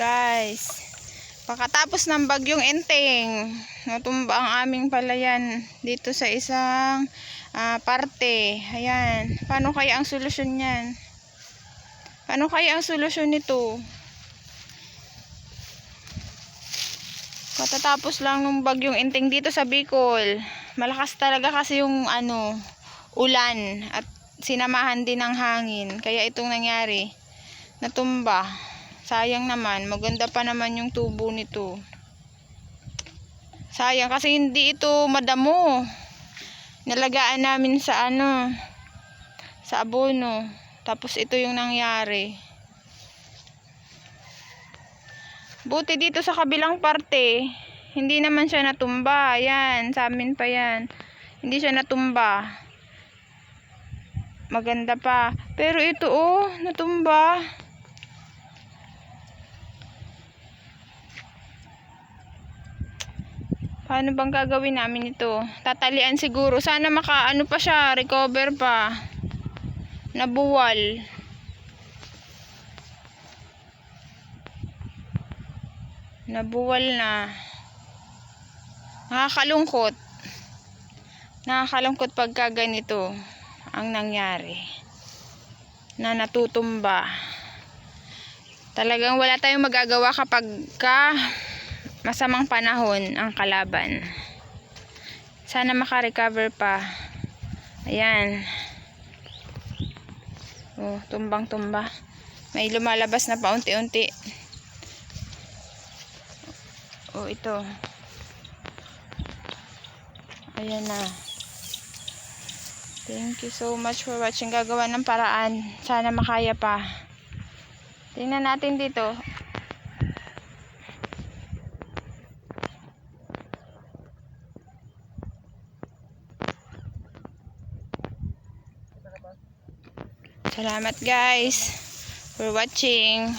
Guys, pagkatapos ng bagyong enteng, natumba ang aming palayan dito sa isang ah, parte. Ayan, paano kaya ang solusyon niyan? Paano kaya ang solusyon nito? Katatapos lang nung bagyong enteng dito sa Bicol. Malakas talaga kasi yung ano, ulan at sinamahan din ng hangin. Kaya itong nangyari, natumba. Sayang naman, maganda pa naman yung tubo nito. Sayang kasi hindi ito madamo. Nalagaan namin sa ano, sa abono. Tapos ito yung nangyari. Buti dito sa kabilang parte, hindi naman siya natumba. Yan, sa amin pa yan. Hindi siya natumba. Maganda pa. Pero ito oh, natumba. Paano bang gagawin namin ito? Tatalian siguro. Sana maka ano pa siya, recover pa. Nabuwal. Nabuwal na. Nakakalungkot. Nakakalungkot pagka ganito ang nangyari. Na natutumba. Talagang wala tayong magagawa kapag ka masamang panahon ang kalaban. Sana makarecover pa. Ayan. Oh, tumbang-tumba. May lumalabas na paunti-unti. Oh, ito. Ayan na. Thank you so much for watching. Gagawa ng paraan. Sana makaya pa. Tingnan natin dito. Salamat guys for watching.